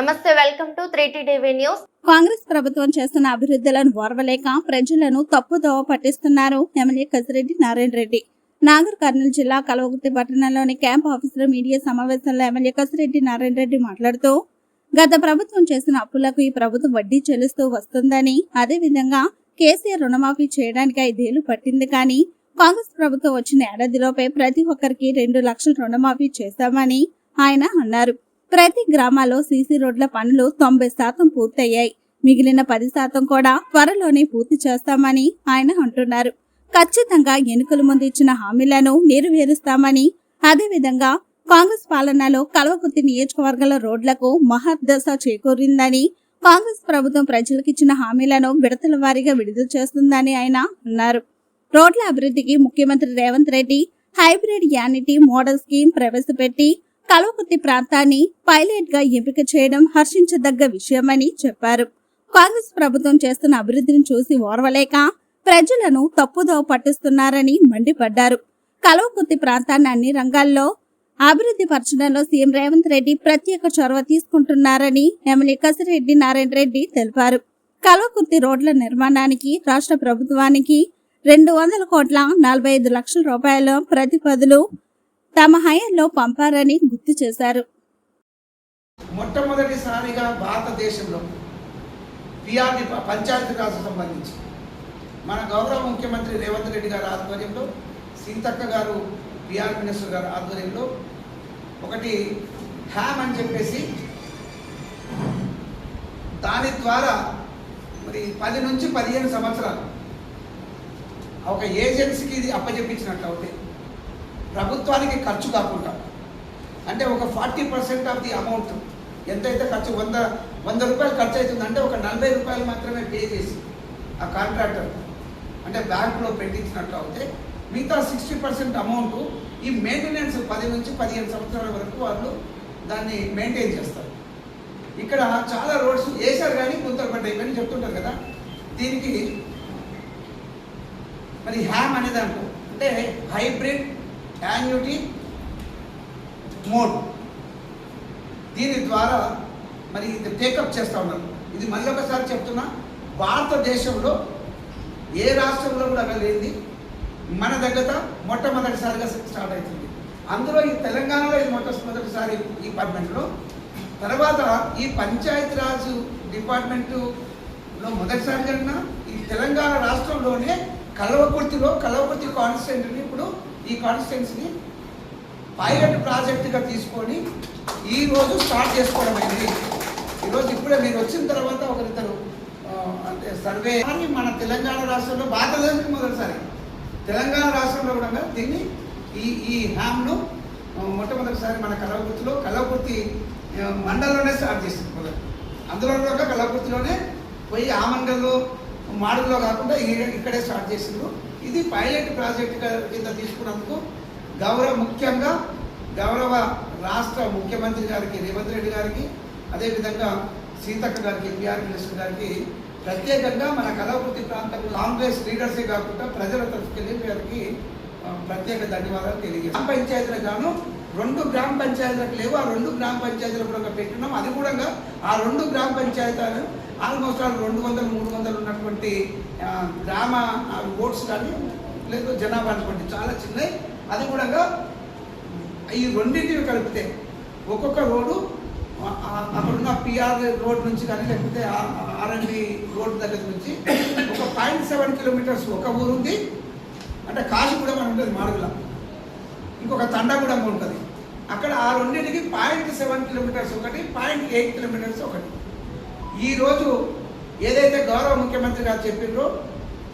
నమస్తే welcome to three TV news. Congress ప్రభుత్వం చేస్తున్న అభివృద్ధులను ఓర్వలేక ప్రజలను తప్పుదోవ పట్టిస్తున్నారు ఎమ్మెల్యే కసిరెడ్డి నారాయణ రెడ్డి. నాగర్ కర్నూలు జిల్లా కలవగుర్తి పట్టణంలోని క్యాంప్ ఆఫీసులో మీడియా సమావేశంలో ఎమ్మెల్యే కసిరెడ్డి నారాయణ రెడ్డి మాట్లాడుతూ గత ప్రభుత్వం చేసిన అప్పులకు ఈ ప్రభుత్వం వడ్డీ చెల్లిస్తూ వస్తుందని అదేవిధంగా కేసీఆర్ రుణమాఫీ చేయడానికి ఐదేళ్ళు పట్టింది కానీ కాంగ్రెస్ ప్రభుత్వం వచ్చిన ఏడాదిలోపే ప్రతి ఒక్కరికి రెండు లక్షల రుణమాఫీ చేశామని ఆయన అన్నారు. ప్రతి గ్రామాల్లో సీసీ రోడ్ల పనులు తొంభై శాతం పూర్తయ్యాయి. మిగిలిన పది శాతం కూడా త్వరలోనే పూర్తి చేస్తామని ఆయన అంటున్నారు. ఖచ్చితంగా ఎన్నికల ముందు ఇచ్చిన హామీలను నెరవేరుస్తామని అదేవిధంగా కాంగ్రెస్ పాలనలో కల్వకుర్తి నియోజకవర్గాల రోడ్లకు మహర్దశ చేకూరిందని కాంగ్రెస్ ప్రభుత్వం ప్రజలకు ఇచ్చిన హామీలను విడతల వారీగా విడుదల చేస్తుందని ఆయన అన్నారు. రోడ్ల అభివృద్ధికి ముఖ్యమంత్రి Revanth Reddy hybrid annuity model scheme ప్రవేశపెట్టి కలవకుర్తి ప్రాంతాన్ని పైలట్గా ఎంపిక చేయడం హర్షించదగ్గ విషయమని చెప్పారు. కాంగ్రెస్ ప్రభుత్వం చేస్తున్న అభివృద్ధిని చూసి ఓర్వలేక ప్రజలను తప్పుదోవ పట్టిస్తున్నారని మండిపడ్డారు. కలవకుర్తి ప్రాంతాన్ని అన్ని రంగాల్లో అభివృద్ధి పరచడంలో సీఎం రేవంత్ రెడ్డి ప్రత్యేక చొరవ తీసుకుంటున్నారని ఎమ్మెల్యే కసిరెడ్డి నారాయణ రెడ్డి తెలిపారు. కల్వకుర్తి రోడ్ల నిర్మాణానికి రాష్ట్ర ప్రభుత్వానికి రెండు వందల కోట్ల నలభై ఐదు లక్షల రూపాయల ప్రతిపదులు తమ హయాంలో పంపారని గుర్తు చేశారు. మొట్టమొదటిసారిగా భారతదేశంలో పిఆర్డి పంచాయతీరాజ్ సంబంధించి మన గౌరవ ముఖ్యమంత్రి రేవంత్ రెడ్డి గారి ఆధ్వర్యంలో సీతక్క గారు పిఆర్ మినిస్టర్ గారి ఆధ్వర్యంలో ఒకటి హ్యామ్ అని చెప్పేసి దాని ద్వారా మరి పది నుంచి పదిహేను సంవత్సరాలు ఒక ఏజెన్సీకి ఇది అప్పచెప్పించినట్టు అవుతాయి. ప్రభుత్వానికి ఖర్చు కాకుండా అంటే ఒక forty percent of the amount ఎంతైతే ఖర్చు వంద వంద రూపాయలు ఖర్చు అవుతుంది అంటే ఒక నలభై రూపాయలు మాత్రమే పే చేసి ఆ కాంట్రాక్టర్ అంటే బ్యాంకులో పెట్టించినట్టు అవుతే మిగతా సిక్స్టీ పర్సెంట్ అమౌంట్ ఈ మెయింటెనెన్స్ పది నుంచి పదిహేను సంవత్సరాల వరకు వాళ్ళు దాన్ని మెయింటైన్ చేస్తారు. ఇక్కడ చాలా రోడ్స్ వేశారు కానీ గుంతలు పడ్డాయి కానీ చెప్తుంటారు కదా. దీనికి మరి హ్యామ్ అనేది అంటే హైబ్రిడ్ యాన్యుటీ మోడ్ దీని ద్వారా మరి ఇది టేకప్ చేస్తూ ఉన్నారు. ఇది మళ్ళీ ఒకసారి చెప్తున్నా భారతదేశంలో ఏ రాష్ట్రంలో కూడా లేనిది మన దగ్గర మొట్టమొదటిసారిగా స్టార్ట్ అవుతుంది. అందులో ఈ తెలంగాణలో ఇది మొట్టమొదటిసారి ఈ డిపార్ట్మెంట్లో తర్వాత ఈ పంచాయతీరాజ్ డిపార్ట్మెంటులో మొదటిసారి జరిగిన ఈ తెలంగాణ రాష్ట్రంలోనే కలవకుర్తిలో కలవకుర్తి కాన్స్టెంట్ని ఇప్పుడు ఈ కాన్స్టిట్యున్సీని పైలట్ ప్రాజెక్టుగా తీసుకొని ఈ రోజు స్టార్ట్ చేసుకోవడం అయింది. ఈరోజు ఇప్పుడే మీరు వచ్చిన తర్వాత ఒకరిద్దరు అంటే సర్వే కానీ మన తెలంగాణ రాష్ట్రంలో భారతదేశం మొదటిసారి. తెలంగాణ రాష్ట్రంలో కూడా దీన్ని? ఈ ఈ హ్యామ్ను మొట్టమొదటిసారి మన కలవకుర్తిలో కలవకుర్తి మండలంలోనే స్టార్ట్ చేసింది అందులో కూడా కలవకుర్తిలోనే పోయి ఆ మండలంలో మాడుగులో కాకుండా ఈ- ఇక్కడే స్టార్ట్ చేసిండ్రు. ఇది పైలట్ ప్రాజెక్ట్ కింద తీసుకున్నందుకు గౌరవ ముఖ్యంగా గౌరవ రాష్ట్ర ముఖ్యమంత్రి గారికి రేవంత్ రెడ్డి గారికి అదేవిధంగా సీతక్క గారికి పిఆర్ మినిస్టర్ గారికి ప్రత్యేకంగా మన కళాకృతి ప్రాంతం కాంగ్రెస్ లీడర్సే కాకుండా ప్రజల తరఫుకెళ్ళి వారికి ప్రత్యేక ధన్యవాదాలు తెలియజేస్తాం గ్రామ పంచాయతీలకు గాను రెండు గ్రామ పంచాయతీలకు లేవు. ఆ రెండు గ్రామ పంచాయతీలు కూడా పెట్టినాం. అది కూడా ఆ రెండు గ్రామ పంచాయతీలు ఆల్మోస్ట్ ఆల్ రెండు వందలు మూడు వందలు ఉన్నటువంటి గ్రామ ఓట్స్ కానీ లేదు జనాభా అనుకోండి చాలా చిన్నవి. అది కూడా ఈ రెండింటిని కలిపితే ఒక్కొక్క రోడ్డు అక్కడున్న పిఆర్ రోడ్ నుంచి కానీ లేకపోతే ఆర్ఎండి రోడ్ దగ్గర నుంచి ఒక పాయింట్ సెవెన్ కిలోమీటర్స్ ఒక ఊరు ఉంది. అంటే కాశీగూడెం అని ఉంటుంది మాడుగుల. ఇంకొక తండగూడెం ఉంటుంది. అక్కడ ఆ రెండింటికి పాయింట్ సెవెన్ కిలోమీటర్స్ ఒకటి పాయింట్ ఎయిట్ కిలోమీటర్స్ ఒకటి. ఈరోజు ఏదైతే గౌరవ ముఖ్యమంత్రి గారు చెప్పిండ్రో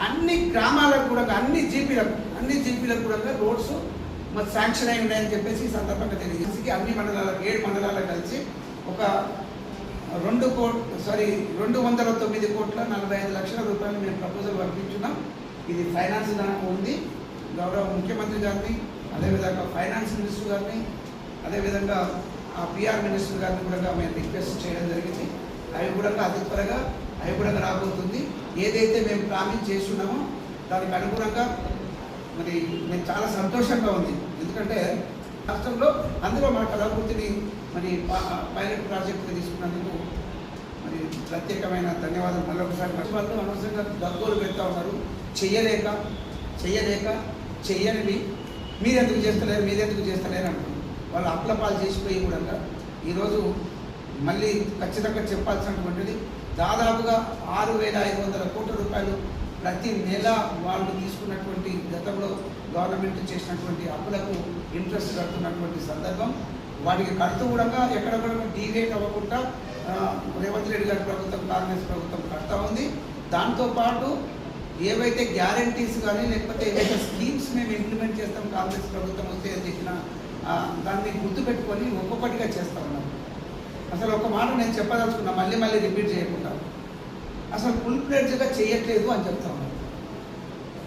అన్ని గ్రామాలకు కూడా అన్ని జీపీలకు అన్ని జీపీలకు కూడా రోడ్స్ మరి శాంక్షన్ అయి ఉన్నాయని చెప్పేసి ఈ సందర్భంగా తెలియజేసి అన్ని మండలాలకు ఏడు మండలాలకు కలిసి ఒక రెండు కోట్ సారీ రెండు వందల తొమ్మిది కోట్ల నలభై ఐదు లక్షల రూపాయలు మేము ప్రపోజల్ పంపించున్నాం. ఇది ఫైనాన్స్ దానికి ఉంది. గౌరవ ముఖ్యమంత్రి గారిని అదేవిధంగా ఫైనాన్స్ మినిస్టర్ గారిని అదేవిధంగా ఆ పిఆర్ మినిస్టర్ గారిని కూడా మేము రిక్వెస్ట్ చేయడం జరిగింది. అవి కూడా అతి త్వరగా అవి కూడా రాబోతుంది. ఏదైతే మేము ప్రామిస్ చేస్తున్నామో దానికి అనుగుణంగా మరి నేను చాలా సంతోషంగా ఉంది. ఎందుకంటే రాష్ట్రంలో అందులో మా కళాకృతిని మరి పైలట్ ప్రాజెక్ట్ తీసుకున్నందుకు మరి ప్రత్యేకమైన ధన్యవాదాలు. మళ్ళొకసారి మరి వాళ్ళు అనవసరంగా గగ్గోలు పెడతా ఉన్నారు. చెయ్యలేక చెయ్యలేక చెయ్యనివి. మీరెందుకు చేస్తలేరు మీరెందుకు చేస్తలేరు అంటారు వాళ్ళు అప్లపాలు చేసిపోయి కూడా ఈరోజు మళ్ళీ ఖచ్చితంగా చెప్పాల్సినటువంటిది దాదాపుగా ఆరు వేల ఐదు వందల కోట్ల రూపాయలు ప్రతి నెల వాళ్ళు తీసుకున్నటువంటి గతంలో గవర్నమెంట్ చేసినటువంటి అప్పులకు ఇంట్రెస్ట్ కడుతున్నటువంటి సందర్భం. వాటికి కడుతూ కూడా ఎక్కడెక్కడ డీవేట్ అవ్వకుండా రేవంత్ రెడ్డి గారి ప్రభుత్వం కాంగ్రెస్ ప్రభుత్వం కడతా ఉంది. దాంతోపాటు ఏవైతే గ్యారంటీస్ కానీ లేకపోతే ఏవైతే స్కీమ్స్ మేము ఇంప్లిమెంట్ చేస్తాం కాంగ్రెస్ ప్రభుత్వం వస్తే అని చెప్పిన దాన్ని గుర్తుపెట్టుకొని ఒక్కొక్కటిగా చేస్తా ఉన్నాం. అసలు ఒక మాట నేను చెప్పదలుచుకున్నా మళ్ళీ మళ్ళీ రిపీట్ చేయకుండా. అసలు ఫుల్ ప్లేడ్జ్గా చేయట్లేదు అని చెప్తా ఉన్నాను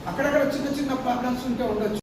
అక్కడక్కడ చిన్న చిన్న ప్రాబ్లమ్స్ ఉంటే ఉండొచ్చు.